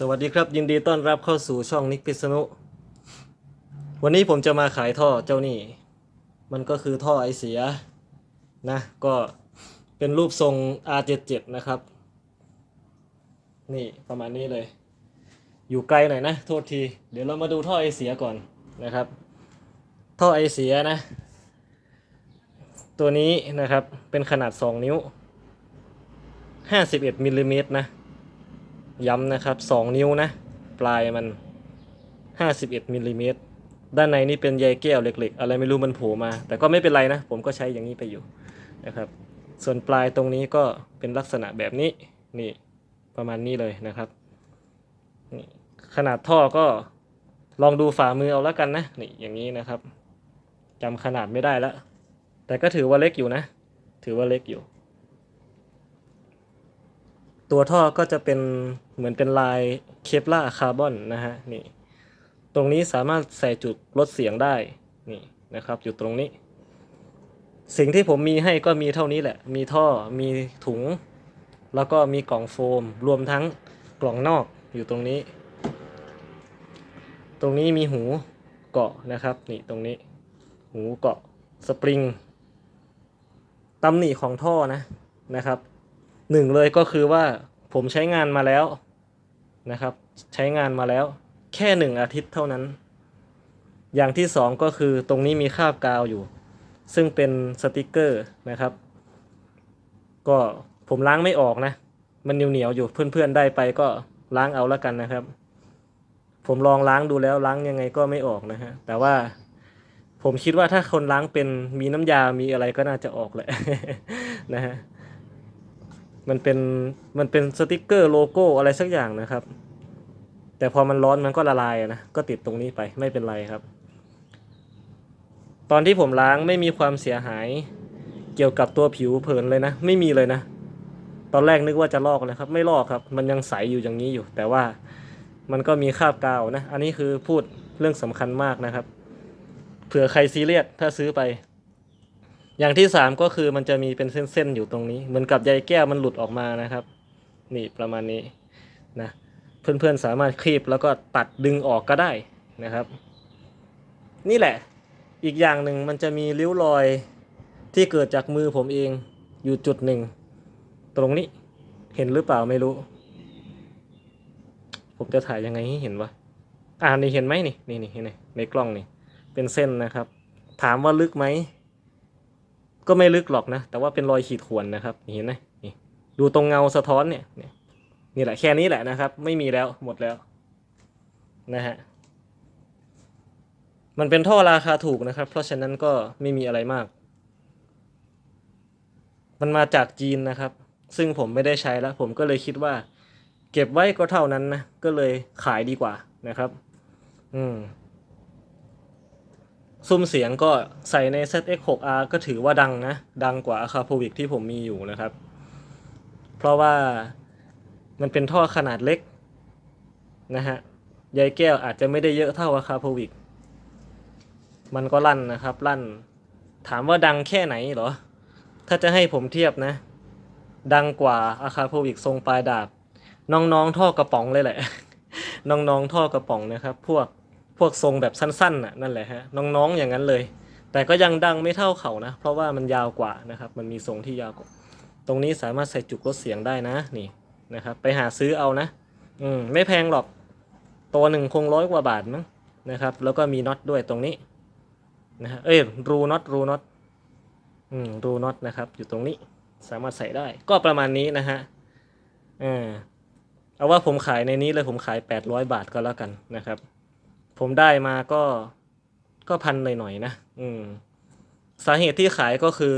สวัสดีครับ ยินดีต้อนรับเข้าสู่ช่องนิกพิษณุวันนี้ผมจะมาขายท่อเจ้านี่ มันก็คือท่อไอเสียนะ ก็เป็นรูปทรง R77 นะครับ นี่ประมาณนี้เลย อยู่ไกลหน่อยนะ โทษที เดี๋ยวเรามาดูท่อไอเสียก่อนนะครับ ท่อไอเสียนะ ตัวนี้นะครับเป็นขนาด 2 นิ้ว 51มิลลิเมตรนะ ย้ำนะครับ 2 นิ้วนะ ปลายมัน 51มิลลิเมตรด้านในนี่เป็นใยแก้วเหล็ก ๆ อะไรไม่รู้มันโผล่มา แต่ก็ไม่เป็นไรนะ ผมก็ใช้อย่างนี้ไปอยู่นะครับ ส่วนปลายตรงนี้ก็เป็นลักษณะแบบนี้นี่ประมาณนี้เลยนะครับนี่ขนาดท่อก็ลองดูฝ่ามือเอาแล้วกันนะนี่อย่างนี้นะครับจำขนาดไม่ได้แล้วแต่ก็ถือว่าเล็กอยู่นะ ถือว่าเล็กอยู่ ตัวท่อก็จะเป็นเหมือนเป็นลายเคปลาคาร์บอนนะฮะนี่ตรงนี้สามารถใส่จุดลดเสียงได้นี่นะครับอยู่ตรงนี้ สิ่งที่ผมมีให้ก็มีเท่านี้แหละ มีท่อมีถุง แล้วก็มีกล่องโฟม รวมทั้งกล่องนอกอยู่ตรงนี้ ตรงนี้มีหูเกาะนะครับนี่ตรงนี้ หูเกาะสปริงตำหนิของท่อนะนะครับ หนึ่งเลยก็คือว่าผมใช้งานมาแล้วนะครับ ใช้งานมาแล้ว แค่หนึ่งอาทิตย์เท่านั้น อย่างที่สองก็คือตรงนี้มีคาบกาวอยู่ ซึ่งเป็นสติกเกอร์นะครับ ก็ผมล้างไม่ออกนะ มันเหนียวเหนียวๆอยู่เพื่อนๆได้ไปก็ล้างเอาแล้วกันนะครับ ผมลองล้างดูแล้วล้างยังไงก็ไม่ออกนะฮะแต่ว่าผมคิดว่าถ้าคนล้างเป็นมีน้ำยา มีอะไรก็น่าจะออกแหละนะฮะ มันเป็นมันเป็นสติกเกอร์โลโก้อะไรสักอย่างนะครับ แต่พอมันร้อนมันก็ละลายนะก็ติดตรงนี้ไปไม่เป็นไรครับ ตอนที่ผมล้างไม่มีความเสียหายเกี่ยวกับตัวผิวเผินเลยนะ ไม่มีเลยนะ ตอนแรกนึกว่าจะลอกนะครับ ไม่ลอกครับ มันยังใสอยู่อย่างนี้อยู่ แต่ว่ามันก็มีคราบกาวนะ อันนี้คือพูดเรื่องสำคัญมากนะครับ เผื่อใครซีเรียสถ้าซื้อไป อย่างที่สามก็คือมันจะมีเป็นเส้นๆอยู่ตรงนี้ เหมือนกับใยแก้วมันหลุดออกมานะครับ นี่ประมาณนี้นะเพื่อนๆสามารถคลีบแล้วก็ตัดดึงออกก็ได้นะครับ นี่แหละอีกอย่างหนึ่งมันจะมีริ้วรอยที่เกิดจากมือผมเองอยู่จุดหนึ่ง ตรงนี้เห็นหรือเปล่าไม่รู้ ผมจะถ่ายยังไงให้เห็นวะอ่านี่เห็นไหมนี่นี่นี่ในกล้องนี่เป็นเส้นนะครับ ถามว่าลึกไหม ก็ไม่ลึกหรอกนะ แต่ว่าเป็นรอยขีดข่วนนะครับเห็นไหมนี่ดูตรงเงาสะท้อนเนี่ยเนี่ยนี่แหละแค่นี้แหละนะครับ ไม่มีแล้วหมดแล้ว นะฮะมันเป็นท่อราคาถูกนะครับ เพราะฉะนั้นก็ไม่มีอะไรมาก มันมาจากจีนนะครับ ซึ่งผมไม่ได้ใช้แล้ว ผมก็เลยคิดว่า เก็บไว้ก็เท่านั้นนะ ก็เลยขายดีกว่านะครับ อืม ซุ้มเสียงก็ใส่ใน ZX6R ก็ถือว่าดังนะ ดังกว่า a c a p o v i c ที่ผมมีอยู่นะครับ เพราะว่ามันเป็นท่อขนาดเล็กนะฮะใยแก้วอาจจะไม่ได้เยอะเท่า a c a p o v i c มันก็ลั่นนะครับ ลั่น ถามว่าดังแค่ไหนเหรอ ถ้าจะให้ผมเทียบนะ ดังกว่า a c a p o v i c ทรงปลายดาบ น้องๆท่อกระป๋องเลยแหละ น้องๆท่อกระป๋องนะครับ พวก พวกทรงแบบสั้นๆน่ะนั่นแหละฮะน้องๆอย่างนั้นเลย แต่ก็ยังดังไม่เท่าเขานะ เพราะว่ามันยาวกว่านะครับ มันมีทรงที่ยาวกว่า ตรงนี้สามารถใส่จุกลดเสียงได้นะนี่นะครับ ไปหาซื้อเอานะ อืมไม่แพงหรอก ตัวหนึ่งคงร้อยกว่าบาทมั้งนะครับ แล้วก็มีน็อตด้วยตรงนี้นะฮะเอ้ยรูน็อตรูน็อตอืมรูน็อตนะครับ อยู่ตรงนี้สามารถใส่ได้ ก็ประมาณนี้นะฮะอ่าเอาว่าผมขายในนี้เลยผมขาย 800 บาทก็แล้วกันนะครับ ผมได้มาก็ก็พันหน่อยๆนะ อืม สาเหตุที่ขายก็คือ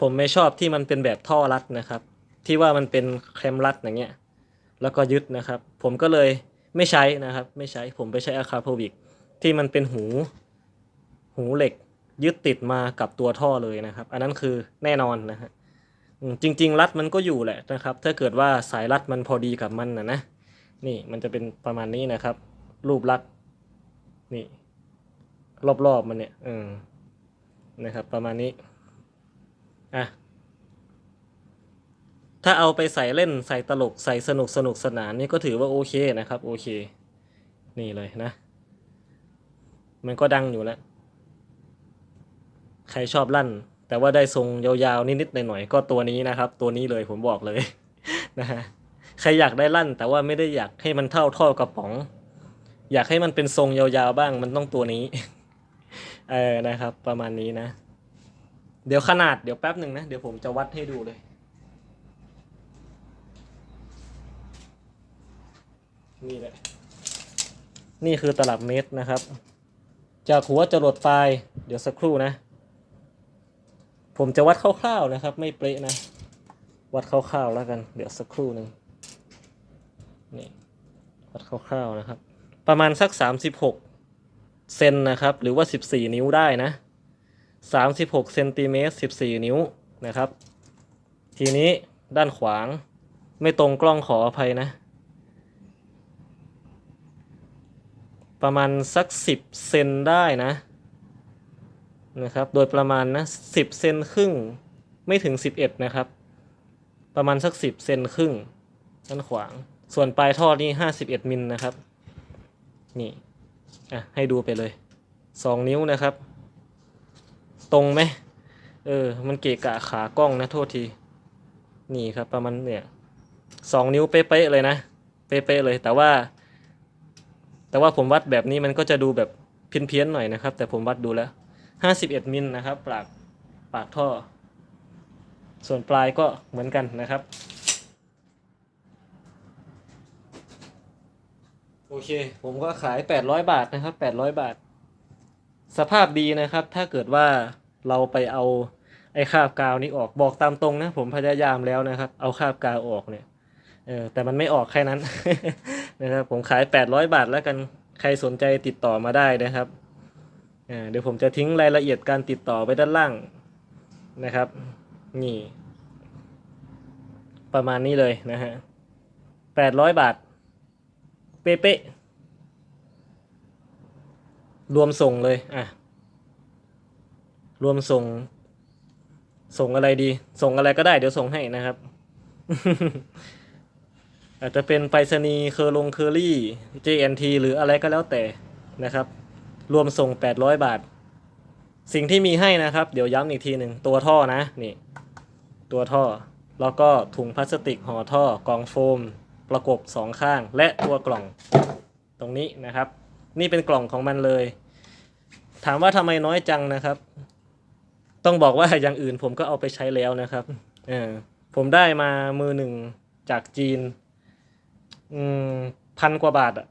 ผมไม่ชอบที่มันเป็นแบบท่อรัดนะครับ ที่ว่ามันเป็นแคมรัดอย่างเงี้ย แล้วก็ยึดนะครับ ผมก็เลยไม่ใช้นะครับ ไม่ใช้ ผมไปใช้อะคาโพวิกที่มันเป็นหู หูเหล็ก ยึดติดมากับตัวท่อเลยนะครับ อันนั้นคือแน่นอนนะฮะจริง ๆ รัดมันก็อยู่แหละนะครับ ถ้าเกิดว่าสายรัดมันพอดีกับมันนะนะ นี่มันจะเป็นประมาณนี้นะครับ รูปลักษณ์นี่ รอบๆมันเนี่ยเออนะครับ ประมาณนี้อะถ้าเอาไปใส่เล่นใส่ตลกใส่สนุกสนุกสนานนี่ก็ถือว่าโอเคนะครับโอเค นี่เลยนะ มันก็ดังอยู่แล้ว ใครชอบลั่น แต่ว่าได้ทรงยาวๆ นิดๆหน่อยๆก็ตัวนี้นะครับ ตัวนี้เลยผมบอกเลยนะฮะ ใครอยากได้ลั่น แต่ว่าไม่ได้อยากให้มันเท่าท่อกระป๋อง อยากให้มันเป็นทรงยาวๆบ้าง มันต้องตัวนี้ เออนะครับ ประมาณนี้นะ เดี๋ยวขนาดเดี๋ยวแป๊บหนึ่งนะ เดี๋ยวผมจะวัดให้ดูเลยนี่แหละ นี่คือตลับเมตรนะครับ จากหัวจรดปลาย เดี๋ยวสักครู่นะ ผมจะวัดคร่าวๆนะครับ ไม่เป๊ะนะ วัดคร่าวๆแล้วกัน เดี๋ยวสักครู่หนึ่ง นี่วัดคร่าวๆนะครับ ประมาณสักสามสิบหกเซนนะครับ หรือว่าสิบสี่นิ้วได้นะสามสิบหกเซนติเมตรสิบสี่นิ้วนะครับ ทีนี้ด้านขวางไม่ตรงกล้องขออภัยนะ ประมาณสักสิบเซนได้นะนะครับ โดยประมาณนะสิบเซนครึ่ง ไม่ถึงสิบเอ็ดนะครับ ประมาณสักสิบเซนครึ่งด้านขวาง ส่วนปลายท่อนี่ห้าสิบเอ็ดมิลนะครับ นี่อะให้ดูไปเลยสองนิ้วนะครับ ตรงไหมเออ มันเกะกะขากล้องนะโทษที นี่ครับประมาณเนี่ยสองนิ้วเป๊ะๆเลยนะ เป๊ะๆเลย แต่ว่า แต่ว่าผมวัดแบบนี้มันก็จะดูแบบเพี้ยนๆหน่อยนะครับ แต่ผมวัดดูแล้วห้าสิบเอ็ดมิลนะครับ ปากปากท่อ ส่วนปลายก็เหมือนกันนะครับ โอเค ผมก็ขาย800บาทนะครับ800บาท สภาพดีนะครับ ถ้าเกิดว่าเราไปเอาไอ้คาบกาวนี้ออกบอกตามตรงนะ ผมพยายามแล้วนะครับ เอาคาบกาวออกเนี่ยเออแต่มันไม่ออกแค่นั้นนะครับ ผมขาย800บาทแล้วกันใครสนใจติดต่อมาได้นะครับเดี๋ยวผมจะทิ้งรายละเอียดการติดต่อไว้ด้านล่างนะครับ นี่ ประมาณนี้เลยนะฮะ800บาท เป๊ะๆรวมส่งเลยอะรวมส่ง ส่งอะไรดี ส่งอะไรก็ได้เดี๋ยวส่งให้นะครับ อาจจะเป็นไปรษณีย์เคอร์ลงเคอรี่ JNT หรืออะไรก็แล้วแต่นะครับ รวมส่ง 800 บาท สิ่งที่มีให้นะครับ เดี๋ยวย้ำอีกทีหนึ่งตัวท่อนะนี่ ตัวท่อ แล้วก็ถุงพลาสติกห่อท่อกล่องโฟม ประกบสองข้าง และตัวกล่องตรงนี้นะครับ นี่เป็นกล่องของมันเลย ถามว่าทำไมน้อยจังนะครับ ต้องบอกว่าอย่างอื่นผมก็เอาไปใช้แล้วนะครับเออผมได้มามือหนึ่งจากจีนอืมพันกว่าบาทอะ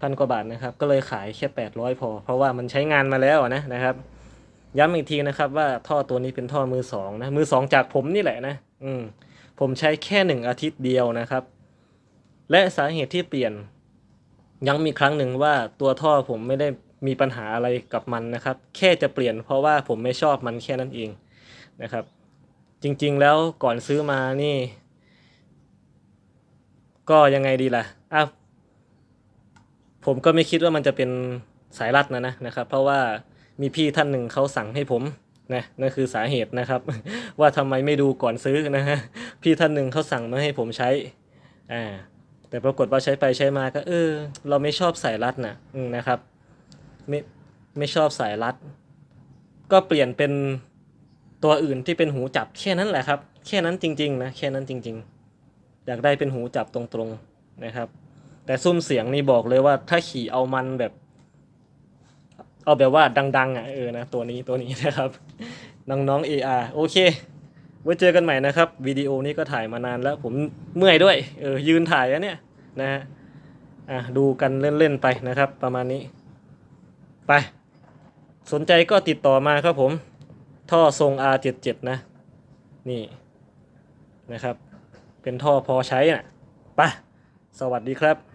พันกว่าบาทนะครับ ก็เลยขายแค่แปดร้อยพอ เพราะว่ามันใช้งานมาแล้วนะนะครับ ย้ำอีกทีนะครับว่าท่อตัวนี้เป็นท่อมือสองนะมือสองจากผมนี่แหละนะ อืม ผมใช้แค่หนึ่งอาทิตย์เดียวนะครับ และสาเหตุที่เปลี่ยนยังมีครั้งหนึ่งว่าตัวท่อผมไม่ได้มีปัญหาอะไรกับมันนะครับ แค่จะเปลี่ยนเพราะว่าผมไม่ชอบมันแค่นั้นเองนะครับ จริงๆแล้วก่อนซื้อมานี่ ก็ยังไงดีล่ะอ้าวผมก็ไม่คิดว่ามันจะเป็นสายรัดนะนะนะครับ เพราะว่ามีพี่ท่านหนึ่งเขาสั่งให้ผมนะนั่นคือสาเหตุนะครับ ว่าทำไมไม่ดูก่อนซื้อนะฮะ พี่ท่านหนึ่งเขาสั่งมาให้ผมใช้ อ่า แต่ปรากฏว่าใช้ไปใช้มาก็ เออ เราไม่ชอบสายรัดนะนะครับ ไม่ไม่ชอบสายรัด ก็เปลี่ยนเป็นตัวอื่นที่เป็นหูจับแค่นั้นแหละครับ แค่นั้นจริงๆนะแค่นั้นจริง ๆ อยากได้เป็นหูจับตรงๆนะครับ แต่ซุ้มเสียงนี่บอกเลยว่าถ้าขี่เอามันแบบ เอาแบบว่าดัง ๆ อะเออนะตัวนี้ตัวนี้นะครับน้องๆ AR โอเค ไว้เจอกันใหม่นะครับวิดีโอนี้ก็ถ่ายมานานแล้วผมเมื่อยด้วยเออยืนถ่ายอะเนี่ยนะฮะอะดูกันเล่นๆไปนะครับ ประมาณนี้ ไป สนใจก็ติดต่อมาครับผม ท่อทรง R77 นะ นี่นะครับ เป็นท่อพอใช้น่ะไปสวัสดีครับ